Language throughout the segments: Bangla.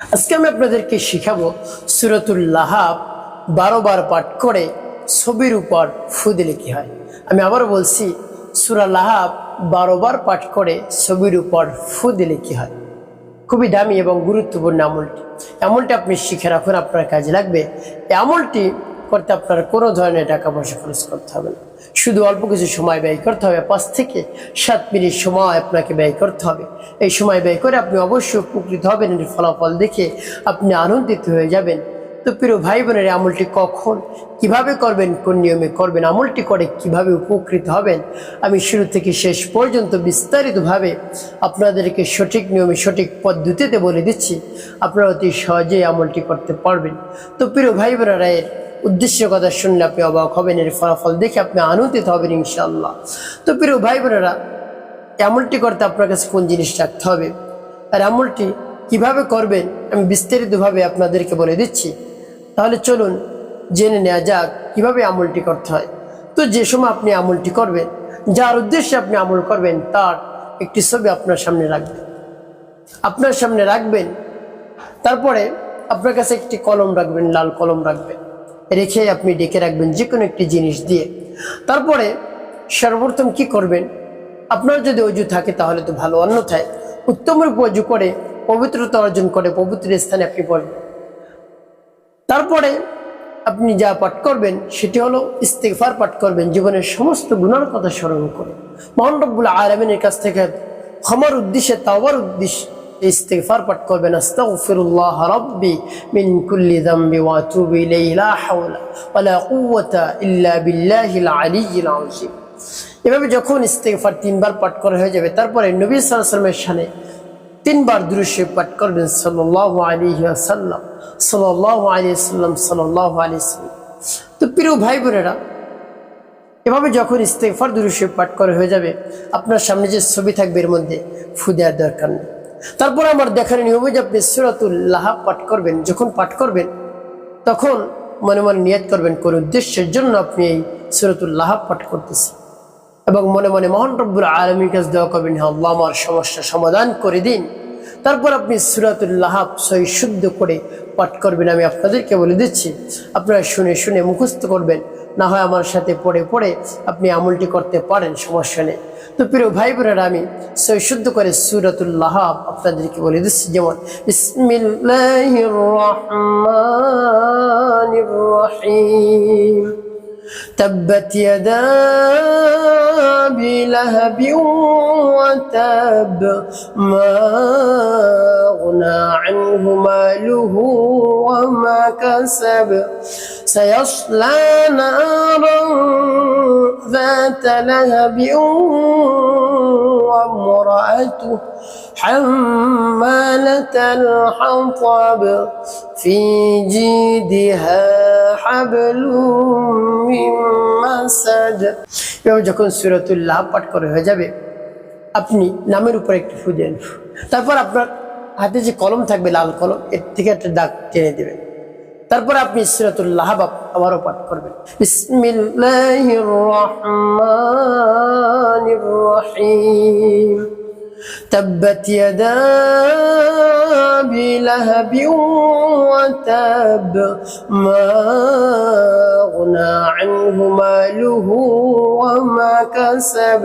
আজকে আমি আপনাদেরকে শিখাবো সুরতুল লাহাব বারো বার পাঠ করে ছবির উপর ফু দিলে কি হয়। আমি আবার বলছি, সুরা লাহাব বারো বার পাঠ করে ছবির উপর ফু দিলে কি হয়। খুবই দামি এবং গুরুত্বপূর্ণ আমলটি। আমলটি আপনি শিখে রাখুন, আপনার কাজে লাগবে। আমলটি করতে আপনার কোনো ধরনের টাকা পয়সা খরচ করতে হবে না। শুধু অল্প কিছু সময় ব্যয় করতে হবে। পাঁচ থেকে সাত মিনিট সময় আপনাকে ব্যয় করতে হবে। এই সময় ব্যয় করে আপনি অবশ্যই উপকৃত হবেন। এর ফলাফল দেখে আপনি আনন্দিত হয়ে যাবেন। তো প্রিয় ভাই বোনের আমলটি কখন, কীভাবে করবেন, কোন নিয়মে করবেন, আমলটি করে কীভাবে উপকৃত হবেন, আমি শুরু থেকে শেষ পর্যন্ত বিস্তারিতভাবে আপনাদেরকে সঠিক নিয়মে, সঠিক পদ্ধতিতে বলে দিচ্ছি। আপনারা অতি সহজেই আমলটি করতে পারবেন। তো প্রিয় ভাই বোনেরা, এর উদ্দেশ্য কথা শুনলে আপনি অবাক হবেন, এর ফলাফল দেখে আপনি আনন্দিত হবেন ইনশাআল্লাহ। তো প্রিয় ভাই বোনেরা, আমলটি করতে আপনার কাছে কোন জিনিস রাখতে হবে, আর আমলটি কীভাবে করবেন, আমি বিস্তারিতভাবে আপনাদেরকে বলে দিচ্ছি। তাহলে চলুন জেনে নেওয়া যাক কীভাবে আমলটি করতে হয়। তো যে সময় আপনি আমলটি করবেন, যার উদ্দেশ্যে আপনি আমল করবেন, তার একটি ছবি আপনার সামনে রাখবেন। আপনার সামনে রাখবেন, তারপরে আপনার কাছে একটি কলম রাখবেন, লাল কলম রাখবেন। রেখে আপনি ডেকে রাখবেন যে কোনো একটি জিনিস দিয়ে। তারপরে সর্বপ্রথম কি করবেন, আপনার যদি অজু থাকে তাহলে তো ভালো, অন্যথায় উত্তম রূপে অজু করে, পবিত্রতা অর্জন করে, পবিত্র স্থানে আপনি পড়বেন তারপরে আপনি যা পাঠ করবেন, সেটি হলো ইস্তেগফার পাঠ করবেন, জীবনের সমস্ত গুণার কথা স্মরণ করে। মহান আলমিনের কাছ থেকে ক্ষমার উদ্দেশ্যে তাওয়ার উদ্দেশ্যে ইস্তেগফার পাঠ করবেন এভাবে যখন ইস্তেগফার তিনবার পাঠ করা হয়ে যাবে, তারপরে নবী আলাইহি ওয়াসাল্লামের শানে তিনবার দুরুশে পাঠ করবেন সাল্লাহ সাল্লাম সাল্লাহ সাল্লাহ তো প্রিয় ভাই বোনেরা এভাবে যখন ইস্তেফার দুরুশে পাঠ করা হয়ে যাবে, আপনার সামনে যে ছবি থাকবে এর মধ্যে ফু দেওয়ার দরকার নেই। তারপর আমার দেখার নিয়ম যে আপনি সুরাতুল্লাহ পাঠ করবেন, যখন পাঠ করবেন, তখন মনে মনে নিয়ত করবেন, কোন উদ্দেশ্যের জন্য আপনি এই সুরাতুল্লাহ পাঠ করতেছেন। এবং মনে মনে মহান রব্বুর আলমীর কাছে দেওয়া করবেন হ্যাঁ আল্লাহ, আমার সমস্যা সমাধান করে দিন। তারপর আপনি সুরাতুল্লাহ সহি শুদ্ধ করে পাঠ করবেন, আমি আপনাদেরকে বলে দিচ্ছি। আপনারা শুনে শুনে মুখস্থ করবেন, না হয় আমার সাথে পড়ে পড়ে আপনি আমলটি করতে পারেন, সমস্যা নেই। তো প্রিয় ভাই বোনেরা, আমি সহি শুদ্ধ করে সুরাতুল্লাহ আপনাদেরকে বলে দিচ্ছি। যেমন রহমানির রহিম। تبت يدا ابي لهب وتب ما أغنى عنه ماله وما كسب. سيصلى نارا ذات لهب وامرأته حمالة الحطب في جيدها حبل من مسد এভাবে যখন সুরতুল্লাহ পাঠ করে হয়ে যাবে আপনি নামের উপর একটু ফু দেন তারপর আপনার হাতে যে কলম থাকবে লাল কলম এর থেকে একটা দাগ টেনে দেবেন তারপর আপনি সিরাতুল্লাহ আবারও পাঠ করবেন বিসমিল্লাহির রহমানির রহিম تبت يدا ابي لهب وتب ما اغنى عنه ماله وما كسب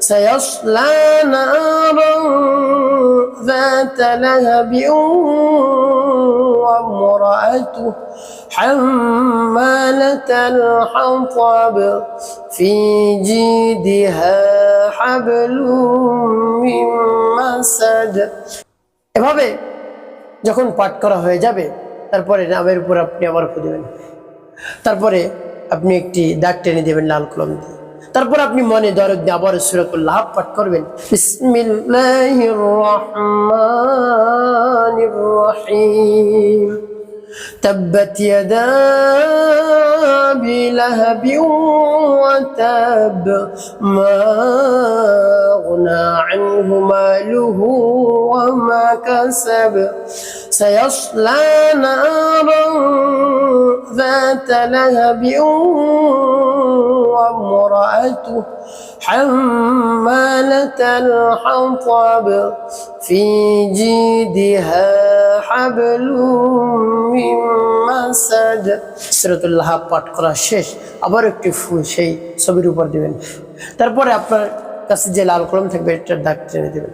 سيصلى نارا ذات لهب وامرأته حمالة الحطب في جيدها حبل من مسد এভাবে যখন পাঠ করা হয়ে যাবে তারপরে নামের উপর আপনি আবার ফু দেবেন তারপরে আপনি একটি দাগ টেনে দেবেন লাল কলম দিয়ে তারপর আপনি মনে দরদ দিয়ে আবার সুরকুল্লাহ পাঠ করবেন বিসমিল্লাহির রহমানির রহিম تبت يدا ابي لهب وتب ما اغنى عنه ماله وما كسب سيصلى نارا ذات لهب وامرأته حمالة الحطب في جيدها حبل من مسد সুরাতুল্লাহ পাঠ করা শেষ আবার একটি ফুল সেই ছবির উপর দিবেন তারপরে আপনার কাছে যে লাল কলম থাকবে, এটার দাগ টেনে দেবেন।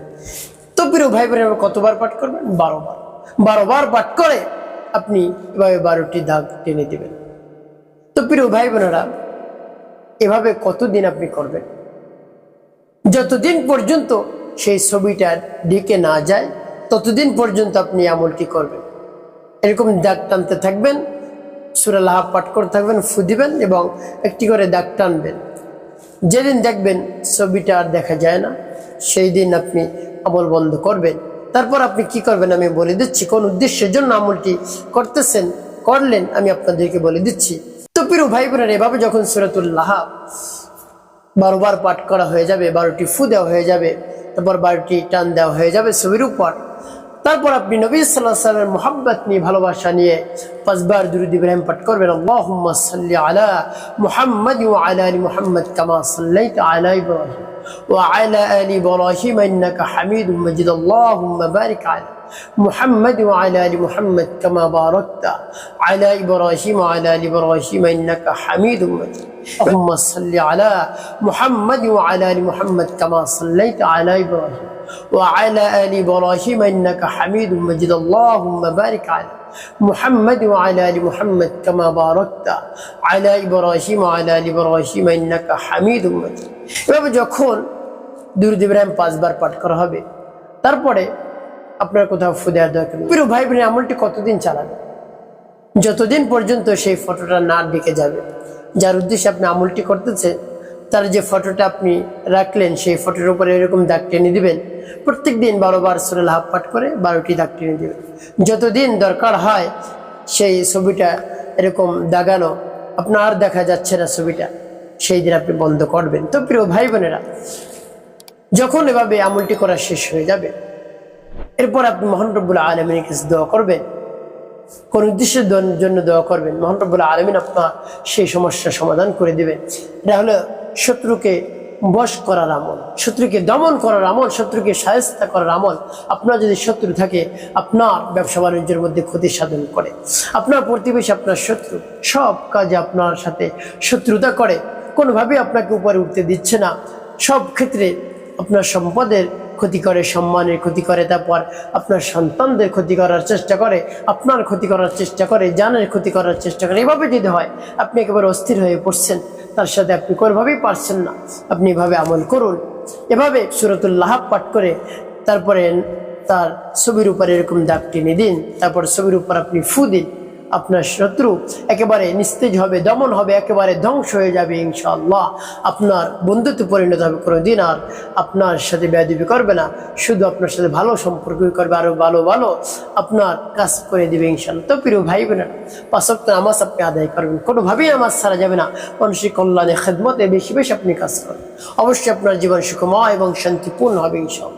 তো প্রিয় ভাই বোনের কতবার পাঠ করবেন? বারো বার বারো বার পাঠ করে আপনি এভাবে বারোটি দাগ টেনে দিবেন। তো প্রিয় ভাই বোনেরা এভাবে কতদিন আপনি করবেন? যতদিন পর্যন্ত সেই ছবিটা দিকে না যায়, ততদিন পর্যন্ত আপনি আমলটি করবেন। এরকম দাগ টানতে থাকবেন সুরাল্লাহ পাঠ করে থাকবেন, ফু দিবেন এবং একটি করে দাগ টানবেন। যেদিন দেখবেন ছবিটা আর দেখা যায় না, সেই দিন আপনি আমল বন্ধ করবেন। তারপর আপনি কি করবেন আমি বলে দিচ্ছি, কোন উদ্দেশ্যের জন্য আমলটি করতেছেন, করলেন আমি আপনাদেরকে বলে দিচ্ছি। তো প্রিয় ভাই বোনের এভাবে যখন সুরাতুল্লাহ বারো বার পাঠ করা হয়ে যাবে, বারোটি ফু দেওয়া হয়ে যাবে, তারপর বারোটি টান দেওয়া হয়ে যাবে ছবির উপর তারপর আপনি নবী সাল্লাহ সাল্লামের মোহাব্বত নিয়ে ভালোবাসা নিয়ে পাঁচবার দুরুদ ইব্রাহিম পাঠ করবেন আল্লাহুম্মা সাল্লি আলা মুহাম্মদ ওয়া আলা আলি মুহাম্মদ কামা সাল্লাইতা আলা ইব্রাহিম وعلى آل إبراهيم إنك حميد مجيد اللهم بارك على محمد وعلى آل محمد كما باركت على إبراهيم وعلى آل إبراهيم إنك حميد مجيد اللهم صل على محمد وعلى آل محمد كما صليت على إبراهيم وعلى آل إبراهيم إنك حميد مجيد اللهم بارك على محمد وعلى آل محمد كما باركت على إبراهيم وعلى آل إبراهيم إنك حميد مجيد এভাবে যখন দুরুদ ইব্রাহিম পাঁচবার পাঠ করা হবে তারপরে আপনার কোথাও ফুদেয়ার দরকার নেই। প্রিয় ভাই বোনের আমলটি কতদিন চালাবে যতদিন পর্যন্ত সেই ফটোটা না ডেকে যাবে যার উদ্দেশ্যে আপনি আমলটি করতেছে তার যে ফটোটা আপনি রাখলেন, সেই ফটোর উপরে এরকম দাগ টেনে দিবেন। প্রত্যেক দিন বারো বার সুরেল হাফ পাঠ করে বারোটি দাগ টেনে দিবেন। যতদিন দরকার হয়, সেই ছবিটা এরকম দাগানো, আপনার দেখা যাচ্ছে না ছবিটা। সেই দিন আপনি বন্ধ করবেন। তো প্রিয় ভাই বোনেরা, যখন এভাবে আমলটি করা শেষ হয়ে যাবে, এরপর আপনি মোহন আলমিনের কাছে দোয়া করবেন। কোন উদ্দেশ্যের জন্য দোয়া করবেন? মোহন আলমিন আপনার সেই সমস্যার সমাধান করে দেবেন। এটা হলো শত্রুকে বশ করার আমল, শত্রুকে দমন করার আমল, শত্রুকে সায়স্তা করার আমল। আপনার যদি শত্রু থাকে, আপনার ব্যবসা বাণিজ্যের মধ্যে ক্ষতি সাধন করে। আপনার প্রতিবেশী আপনার শত্রু, সব কাজে আপনার সাথে শত্রুতা করে। কোনোভাবেই আপনাকে উপরে উঠতে দিচ্ছে না। সব ক্ষেত্রে আপনার সম্পদের ক্ষতি করে, সম্মানের ক্ষতি করে, তারপর আপনার সন্তানদের ক্ষতি করার চেষ্টা করে, আপনার ক্ষতি করার চেষ্টা করে, জানের ক্ষতি করার চেষ্টা করে। এভাবে যদি হয়, আপনি একেবারে অস্থির হয়ে পড়ছেন। তার সাথে আপনি কোনোভাবেই পারছেন না। আপনি এভাবে আমল করুন। এভাবে সুরতুল্লাহ পাঠ করে তারপরে তার ছবির উপর এরকম দাগ টেনে দিন, তারপর ছবির উপর আপনি ফু দিন। আপনার শত্রু একেবারে নিস্তেজ হবে, দমন হবে, একেবারে ধ্বংস হয়ে যাবে ইনশাআল্লাহ। আপনার বন্ধুত্ব পরিণত হবে কোনো দিন আর আপনার সাথে বেয়াদবি করবে না, শুধু আপনার সাথে ভালো সম্পর্ক করবে আরও ভালো ভালো আপনার কাজ করে দেবে ইনশাআল্লাহ। তো প্রিয় ভাই বোনেরা পাঁচক্ত নামাজ আপনি আদায় করবেন, কোনোভাবেই নামাজ ছাড়া যাবে না, মানসিক কল্যাণে, খেদমতে বেশি বেশি আপনি কাজ করবেন। অবশ্যই আপনার জীবন সুখময় এবং শান্তিপূর্ণ হবে ইনশাআল্লাহ।